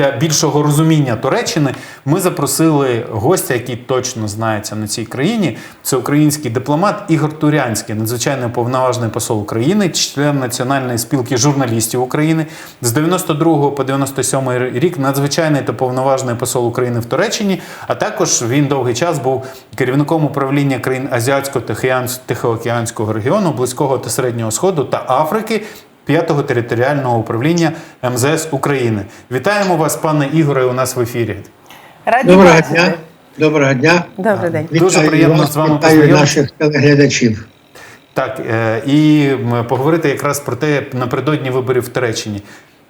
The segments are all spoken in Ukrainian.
для більшого розуміння Туреччини ми запросили гостя, який точно знається на цій країні. Це український дипломат Ігор Турянський, надзвичайний повноважний посол України, член Національної спілки журналістів України з 92 по 97 рік. Надзвичайний та повноважний посол України в Туреччині. А також він довгий час був керівником управління країн Азіатсько-Тихоокеанського регіону, близького та середнього сходу та Африки. П'ятого територіального управління МЗС України. Вітаємо вас, пане Ігоре, у нас в ефірі. Раді Доброго дня. Доброго дня. Добрий день. Дуже Вітаю приємно вас, з вами вітаю познайомитися. наших телеглядачів. Так, е, і поговорити якраз про те напередодні виборів в Туреччині.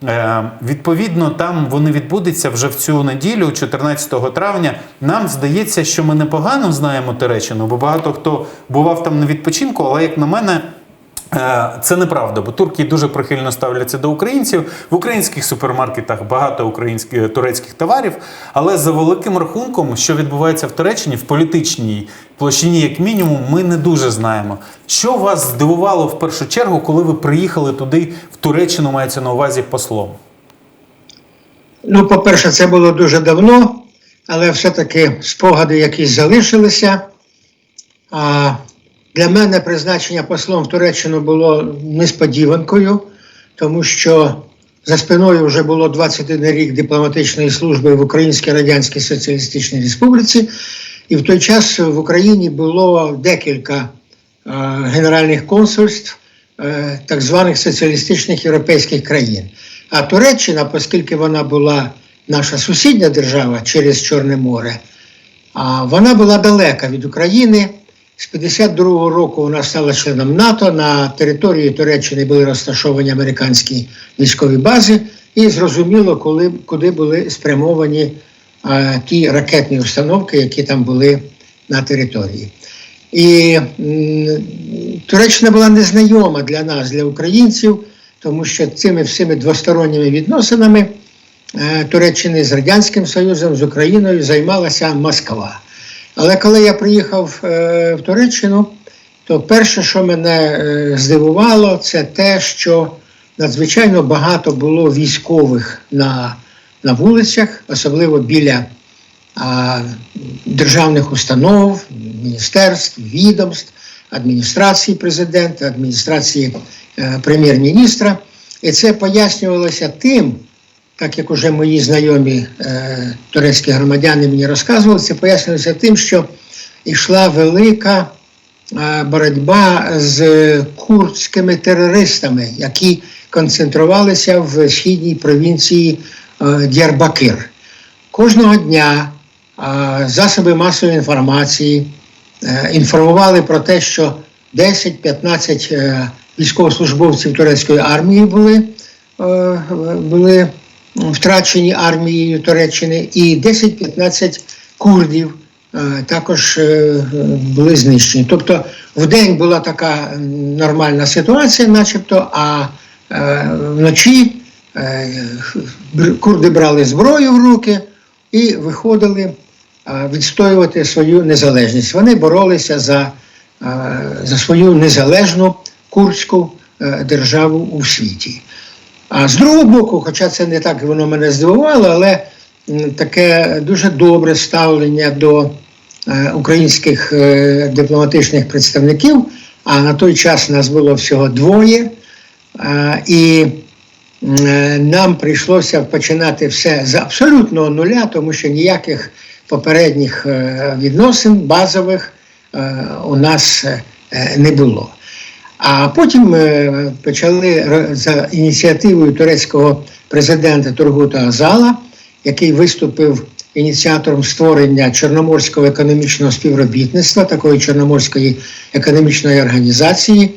Е, Відповідно, там вони відбудуться вже в цю неділю, 14 травня. Нам здається, що ми непогано знаємо Туреччину, бо багато хто бував там на відпочинку, але як на мене. Е, Це неправда, бо турки дуже прихильно ставляться до українців. В українських супермаркетах багато українських турецьких товарів. Але за великим рахунком, що відбувається в Туреччині в політичній площині, як мінімум, ми не дуже знаємо. Що вас здивувало в першу чергу, коли ви приїхали туди, в Туреччину, мається на увазі послом? Ну, по-перше, це було дуже давно, але все-таки спогади якісь залишилися. А для мене призначення послом в Туреччину було несподіванкою, тому що за спиною вже було 21 рік дипломатичної служби в Українській Радянській Соціалістичній Республіці, і в той час в Україні було декілька е, генеральних консульств е, так званих соціалістичних європейських країн. А Туреччина, оскільки вона була наша сусідня держава через Чорне море, а вона була далека від України. З 52-го року вона стала членом НАТО. На території Туреччини були розташовані американські військові бази, і зрозуміло, коли, куди були спрямовані е, ті ракетні установки, які там були на території. І м, Туреччина була незнайома для нас, для українців, тому що цими всіми двосторонніми відносинами е, Туреччини з Радянським Союзом, з Україною займалася Москва. Але коли я приїхав е, в Туреччину, то перше, що мене е, здивувало, це те, що надзвичайно багато було військових на, на вулицях, особливо біля а, державних установ, міністерств, відомств, адміністрації президента, адміністрації е, прем'єр-міністра. І це пояснювалося тим, так як уже мої знайомі е, турецькі громадяни мені розказували, це пояснювалося тим, що йшла велика е, боротьба з курдськими терористами, які концентрувалися в східній провінції е, Діарбакир. Кожного дня е, засоби масової інформації е, інформували про те, що 10-15 е, військовослужбовців турецької армії були, е, були втрачені армією Туреччини, і 10-15 курдів е, також е, були знищені. Тобто в день була така нормальна ситуація, начебто, а е, вночі курди брали зброю в руки і виходили відстоювати свою незалежність. Вони боролися за, за свою незалежну курдську державу у світі. А з другого боку, хоча це не так воно мене здивувало, але таке дуже добре ставлення до е, українських е, дипломатичних представників, а на той час нас було всього двоє. Е, і нам прийшлося починати все з абсолютного нуля, тому що ніяких попередніх відносин базових у нас не було. А потім е, почали за ініціативою турецького президента Тургута Азала, який виступив ініціатором створення Чорноморського економічного співробітництва, такої Чорноморської економічної організації,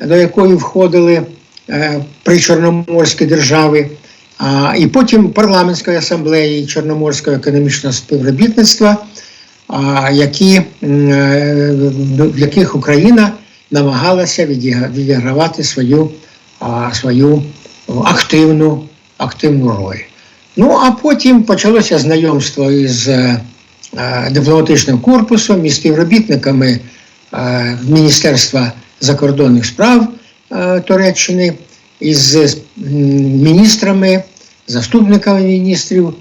до якої входили е, причорноморські держави, і потім парламентської асамблеї Чорноморського економічного співробітництва, які, е, в яких Україна намагалася відігравати свою, а, свою активну, активну роль. Ну а потім почалося знайомство із е, е, дипломатичним корпусом, із співробітниками е, Міністерства закордонних справ е, Туреччини, із міністрами заступниками міністрів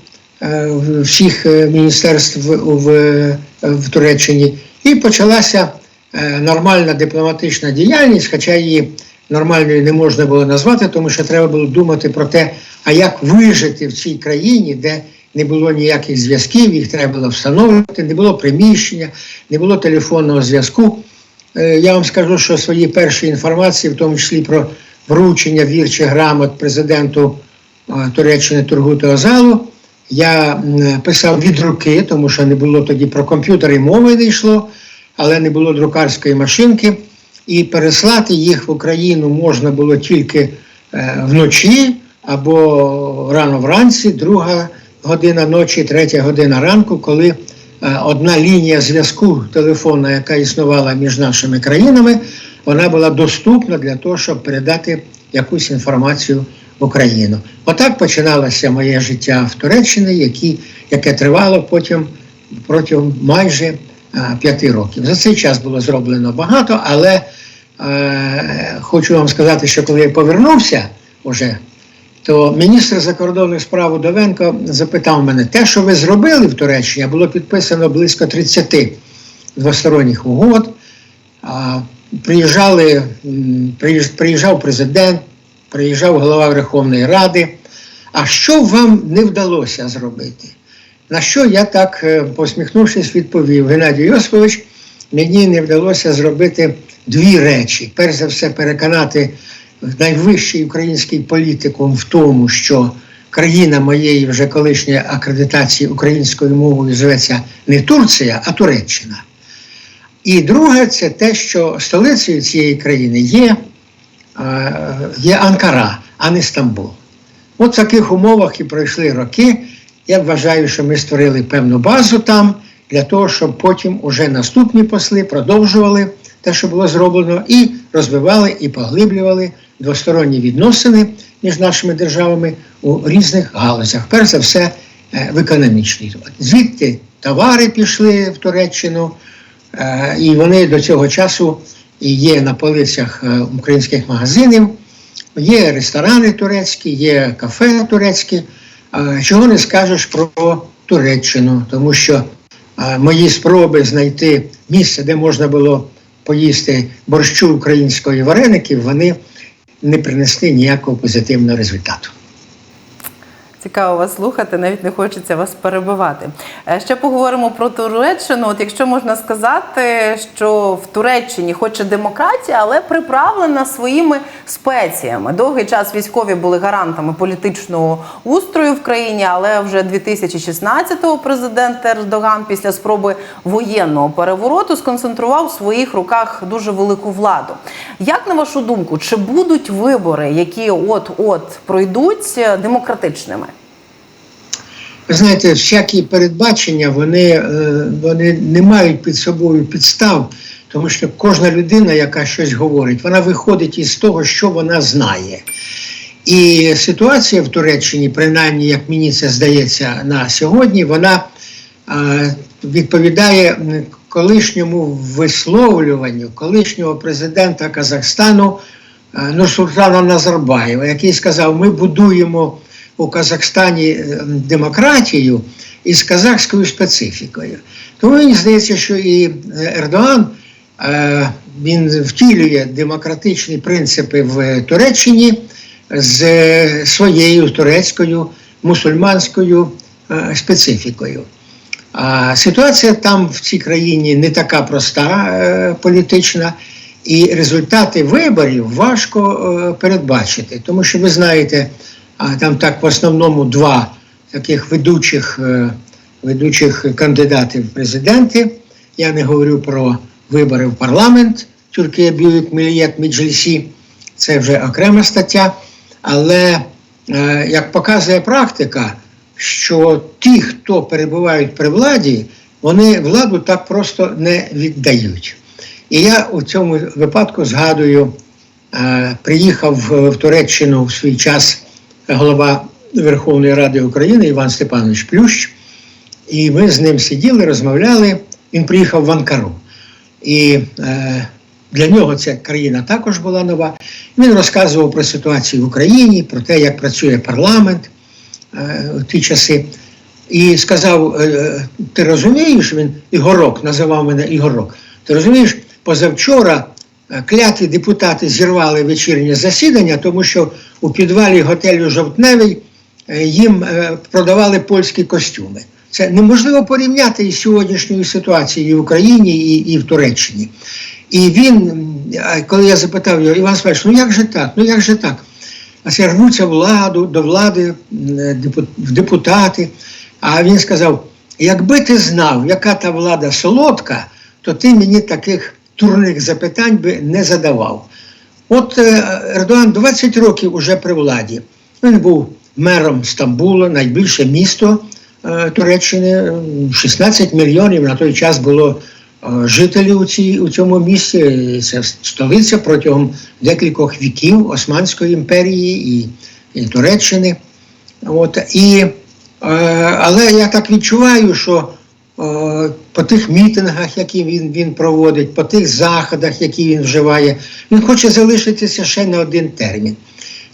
всіх міністерств в, в, в Туреччині. І почалася нормальна дипломатична діяльність, хоча її нормальною не можна було назвати, тому що треба було думати про те, а як вижити в цій країні, де не було ніяких зв'язків, їх треба було встановлювати, не було приміщення, не було телефонного зв'язку. Е, Я вам скажу, що свої перші інформації, в тому числі про вручення вірчих грамот президенту е, Туреччини Тургуту Озалу, я писав від руки, тому що не було тоді про комп'ютери мови не йшло, але не було друкарської машинки. І переслати їх в Україну можна було тільки е, вночі або рано вранці, друга година ночі, третя година ранку, коли е, одна лінія зв'язку телефонна, яка існувала між нашими країнами, вона була доступна для того, щоб передати якусь інформацію в Україну. Отак починалося моє життя в Туреччині, яке тривало потім протягом майже п'яти років. За цей час було зроблено багато, але е, хочу вам сказати, що коли я повернувся уже, то міністр закордонних справ Удовенко запитав мене, те, що ви зробили в Туреччині, було підписано близько 30 двосторонніх угод. Приїжджали, приїж- приїжджав президент, приїжджав голова Верховної Ради. А що вам не вдалося зробити? На що я так, е, посміхнувшись, відповів Геннадій Йосифович, мені не вдалося зробити дві речі. Перш за все, переконати найвищий український політикум в тому, що країна моєї вже колишньої акредитації українською мовою зветься не Турція, а Туреччина. І друге, це те, що столицею цієї країни є, е, є Анкара, а не Стамбул. От в таких умовах і пройшли роки. Я вважаю, що ми створили певну базу там для того, щоб потім уже наступні посли продовжували те, що було зроблено, і розвивали і поглиблювали двосторонні відносини між нашими державами у різних галузях. Перш за все, е, в економічній. Звідти товари пішли в Туреччину, е, і вони до цього часу і є на полицях е, українських магазинів. Є ресторани турецькі, є кафе турецькі. Чого не скажеш про Туреччину, тому що мої спроби знайти місце, де можна було поїсти борщу української вареників, вони не принесли ніякого позитивного результату. Цікаво вас слухати, навіть не хочеться вас перебивати. Е, Ще поговоримо про Туреччину. От якщо можна сказати, що в Туреччині хоч і демократія, але приправлена своїми спеціями. Довгий час військові були гарантами політичного устрою в країні, але вже 2016-го президент Ердоган після спроби воєнного перевороту сконцентрував в своїх руках дуже велику владу. Як на вашу думку, чи будуть вибори, які от-от пройдуть е, демократичними? Ви знаєте, всякі передбачення вони, е, вони не мають під собою підстав, тому що кожна людина, яка щось говорить, вона виходить із того, що вона знає. І ситуація в Туреччині, принаймні, як мені це здається на сьогодні, вона е, відповідає колишньому висловлюванню колишнього президента Казахстану е, Нурсултана Назарбаєва, який сказав: ми будуємо у Казахстані е, демократію із казахською специфікою. Тому мені здається, що і е, Ердоган е, він втілює демократичні принципи в Туреччині з своєю турецькою мусульманською специфікою. А ситуація там в цій країні не така проста політична, і результати виборів важко передбачити, тому що ви знаєте, а там так в основному два таких ведучих, е, ведучих кандидатів в президенти. Я не говорю про вибори в парламент Тюркія Бюїк Мілієт Меджлісі, це вже окрема стаття. Але е, як показує практика, що ті, хто перебувають при владі, вони владу так просто не віддають. І я у цьому випадку згадую, е, приїхав в Туреччину в свій час голова Верховної Ради України Іван Степанович Плющ, і ми з ним сиділи, розмовляли. Він приїхав в Анкару. І е, для нього ця країна також була нова. Він розказував про ситуацію в Україні, про те, як працює парламент. е, у ті часи, і сказав: е, Ти розумієш, він Ігорок називав мене Ігорок. Ти розумієш, позавчора е, кляті депутати зірвали вечірнє засідання, тому що у підвалі готелю Жовтневий е, їм е, продавали польські костюми. Це неможливо порівняти із сьогоднішньою ситуацією в Україні і, і в Туреччині. І він, коли я запитав його, Іван Спальович, ну як же так? Ну як же так? А це рвуться владу, до влади в депутати. А він сказав: якби ти знав, яка та влада солодка, то ти мені таких турних запитань би не задавав. От е, Ердоган 20 років уже при владі. Він був мером Стамбула, найбільше місто е, Туреччини. 16 мільйонів на той час було е, жителів у, цій, у цьому місті. Це столиця протягом декількох віків Османської імперії і, і Туреччини. От, і, але я так відчуваю, що по тих мітингах, які він, він проводить, по тих заходах, які він вживає, він хоче залишитися ще на один термін.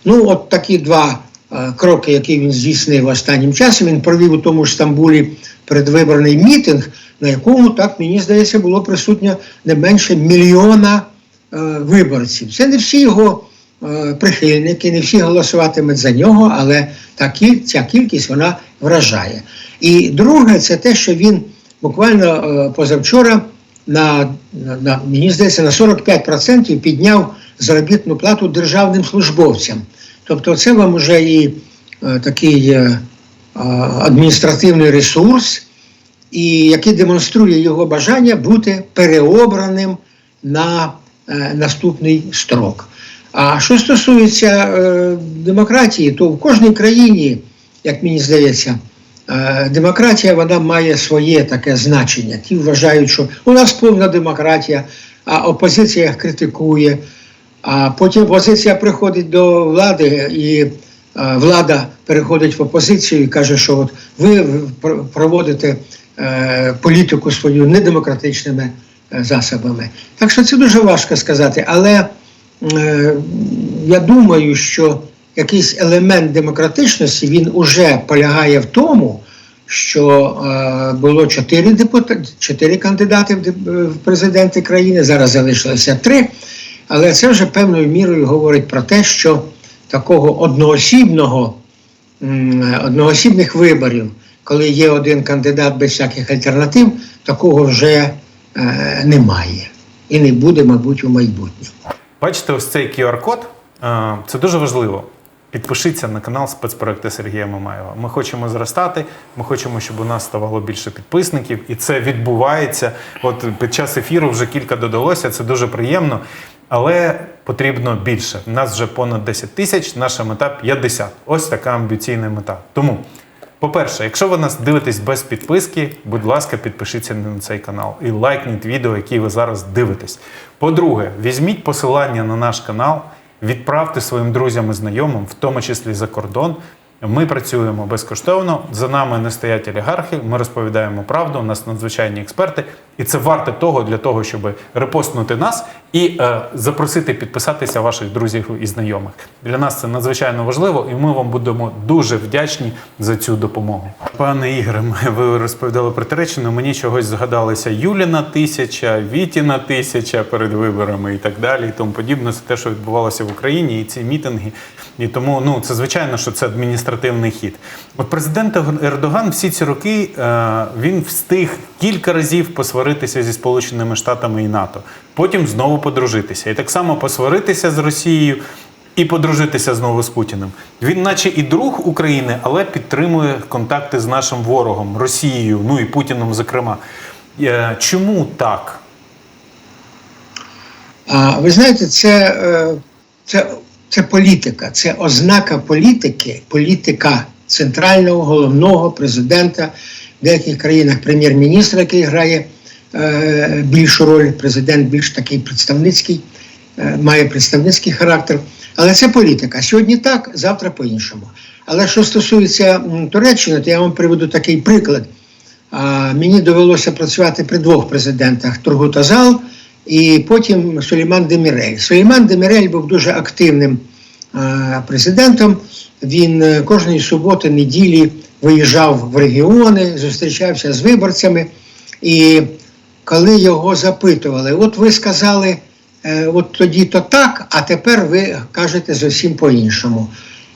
Ну, от такі два е, кроки, які він здійснив останнім часом. Він провів у тому ж Стамбулі передвиборний мітинг, на якому, так мені здається, було присутньо не менше мільйона е, виборців. Це не всі його е, прихильники, не всі голосуватимуть за нього, але та ця кількість вона вражає. І друге, це те, що він буквально е, позавчора на, на, на мені здається, на 45% підняв заробітну плату державним службовцям. Тобто, це вам уже і е, такий е, адміністративний ресурс, і який демонструє його бажання бути переобраним на наступний строк. А що стосується демократії, то в кожній країні, як мені здається, демократія вона має своє таке значення. Ті вважають, що у нас повна демократія, а опозиція критикує. А потім опозиція приходить до влади, і е, влада переходить в опозицію і каже, що от ви проводите е, політику свою недемократичними е, засобами. Так що це дуже важко сказати. Але е, я думаю, що якийсь елемент демократичності він уже полягає в тому, що е, було чотири депутати, чотири кандидати в президенти країни, зараз залишилося три. Але це вже певною мірою говорить про те, що такого одноосібного, одноосібних виборів, коли є один кандидат без всяких альтернатив, такого вже е, немає. І не буде, мабуть, у майбутньому. Бачите, ось цей QR-код. е, Це дуже важливо. Підпишіться на канал спецпроекти Сергія Мамаєва. Ми хочемо зростати, ми хочемо, щоб у нас ставало більше підписників, і це відбувається. От під час ефіру вже кілька додалося, це дуже приємно, але потрібно більше. У нас вже понад 10 тисяч, наша мета 50. Ось така амбіційна мета. Тому по-перше, якщо ви нас дивитесь без підписки, будь ласка, підпишіться на цей канал і лайкніть відео, які ви зараз дивитесь. По-друге, візьміть посилання на наш канал, відправте своїм друзям і знайомим, в тому числі за кордон. Ми працюємо безкоштовно. За нами не стоять олігархи. Ми розповідаємо правду. У нас надзвичайні експерти, і це варте того для того, щоб репостнути нас і е, запросити підписатися ваших друзів і знайомих. Для нас це надзвичайно важливо, і ми вам будемо дуже вдячні за цю допомогу. Пане Ігоре, ви розповідали про Туреччину. Мені чогось згадалося Юліна тисяча, Вітіна тисяча перед виборами і так далі, і тому подібне. Це те, що відбувалося в Україні, і ці мітинги. І тому ну це звичайно, що це адміністративний хід. От президент Ердоган всі ці роки е, він встиг кілька разів посваритися зі Сполученими Штатами і НАТО, потім знову подружитися, і так само посваритися з Росією. І подружитися знову з Путіним. Він, наче і друг України, але підтримує контакти з нашим ворогом Росією, ну і Путіном, зокрема. Е, Чому так? Ви знаєте, це, е, це, це політика, це ознака політики, політика центрального головного президента в деяких країнах прем'єр-міністр, який грає е, більшу роль, президент більш такий представницький, е, має представницький характер. Але це політика. Сьогодні так, завтра по-іншому. Але що стосується Туреччини, то я вам приведу такий приклад. А, Мені довелося працювати при двох президентах Тургут Азал і потім Сулейман Демірель. Сулейман Демірель був дуже активним президентом. він е, кожної суботи, неділі виїжджав в регіони, зустрічався з виборцями. І коли його запитували, от ви сказали, е, от тоді то так, а тепер ви кажете зовсім по-іншому.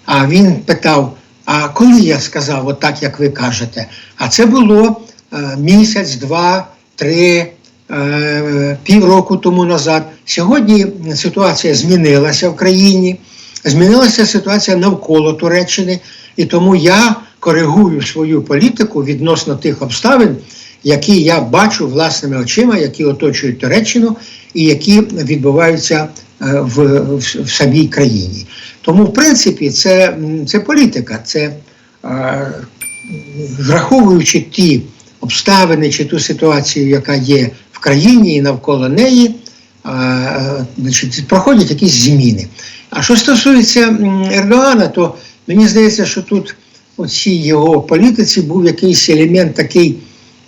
А він питав: А коли я сказав, от так, як ви кажете? А це було е, місяць, два, три, півроку тому назад. Сьогодні ситуація змінилася в країні, змінилася ситуація навколо Туреччини, і тому я коригую свою політику відносно тих обставин, які я бачу власними очима, які оточують Туреччину і які відбуваються е, в, в, в самій країні. Тому, в принципі, це, це політика, це е, враховуючи ті обставини чи ту ситуацію, яка є в країні і навколо неї, е, е, значить, проходять якісь зміни. А що стосується Ердогана, то мені здається, що тут у цій його політиці був якийсь елемент такий,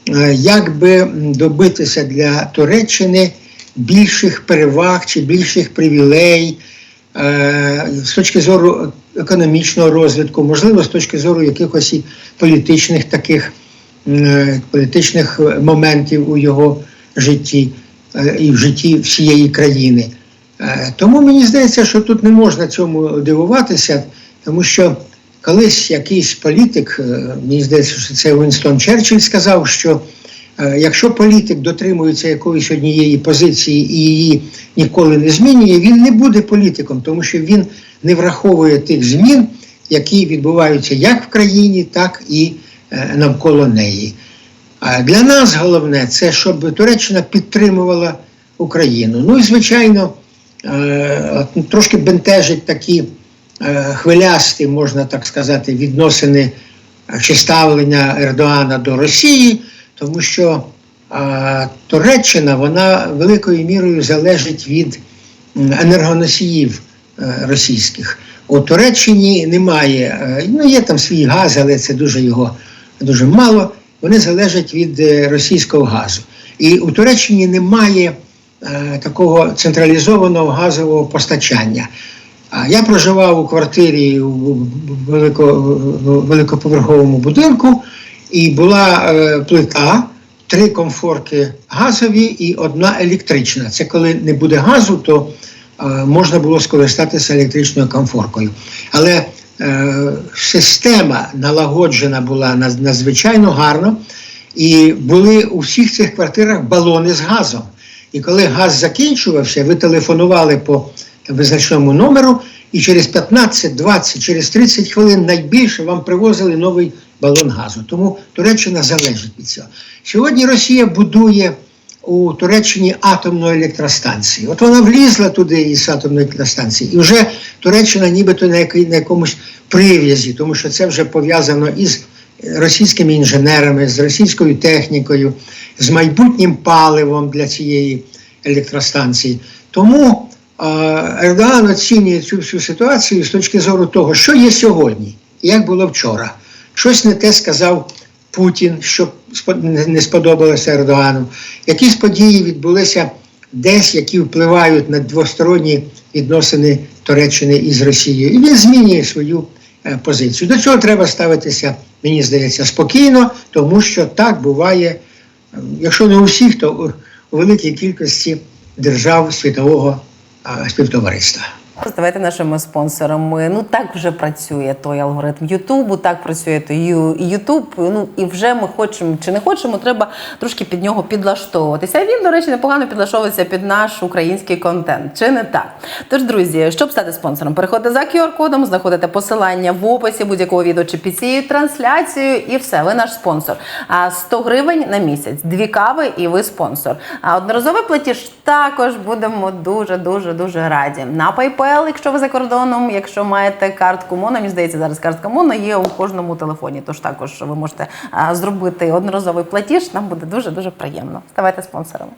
е, як би добитися для Туреччини більших переваг чи більших привілей з точки зору економічного розвитку, можливо, з точки зору якихось і політичних таких політичних моментів у його житті е, і в житті всієї країни. Е, Тому мені здається, що тут не можна цьому дивуватися, тому що колись якийсь політик, е, мені здається, що це Вінстон Черчилль сказав, що якщо політик дотримується якоїсь однієї позиції і її ніколи не змінює, він не буде політиком, тому що він не враховує тих змін, які відбуваються як в країні, так і навколо неї. А для нас головне це, щоб Туреччина підтримувала Україну. Ну і звичайно, е, трошки бентежить такі е, хвилясті, можна так сказати, відносини е, чи ставлення Ердоана до Росії, тому що Туреччина вона великою мірою залежить від енергоносіїв російських. У Туреччині немає, ну є там свій газ, але це дуже його дуже мало. Вони залежать від е, російського газу. І у Туреччині немає е, такого централізованого газового постачання. Я проживав у квартирі у велико, великоповерховому будинку, і була е, плита, три комфорки газові і одна електрична. Це коли не буде газу, то е, можна було скористатися електричною комфоркою. Але система налагоджена була надзвичайно гарно, і були у всіх цих квартирах балони з газом. І коли газ закінчувався, ви телефонували по визначному номеру, і через 15, 20, через 30 хвилин найбільше вам привозили новий балон газу. Тому Туреччина залежить від цього. Сьогодні Росія будує у Туреччині атомну електростанцію. От вона влізла туди із атомної електростанції, і вже Туреччина нібито на, якомусь прив'язі, тому що це вже пов'язано із російськими інженерами, з російською технікою, з майбутнім паливом для цієї електростанції. Тому е, Ердоган оцінює цю всю ситуацію з точки зору того, що є сьогодні, як було вчора. Щось не те сказав Путін, що не- сподобалося Ердогану. Якісь події відбулися десь, які впливають на двосторонні відносини Туреччини із Росією. І він змінює свою е, позицію. До цього треба ставитися, мені здається, спокійно, тому що так буває, е, якщо не у всіх, то у- у великій кількості держав світового е, співтовариства. Ставайте нашими спонсорами. Ну так вже працює той алгоритм Ютубу, так працює той Ютуб. Ну і вже ми хочемо чи не хочемо, треба трошки під нього підлаштовуватися. Він, до речі, непогано підлаштовується під наш український контент. Чи не так? Тож, друзі, щоб стати спонсором, переходьте за QR-кодом, знаходите посилання в описі будь-якого відео чи під цією трансляцією, і все, ви наш спонсор. А 100 гривень на місяць, дві кави, і ви спонсор. А одноразовий платіж також будемо дуже дуже дуже раді. На PayPal, якщо ви за кордоном, якщо маєте картку Моно, мені здається, зараз картка Моно є у кожному телефоні. Тож також ви можете зробити одноразовий платіж. Нам буде дуже дуже приємно. Ставайте спонсорами.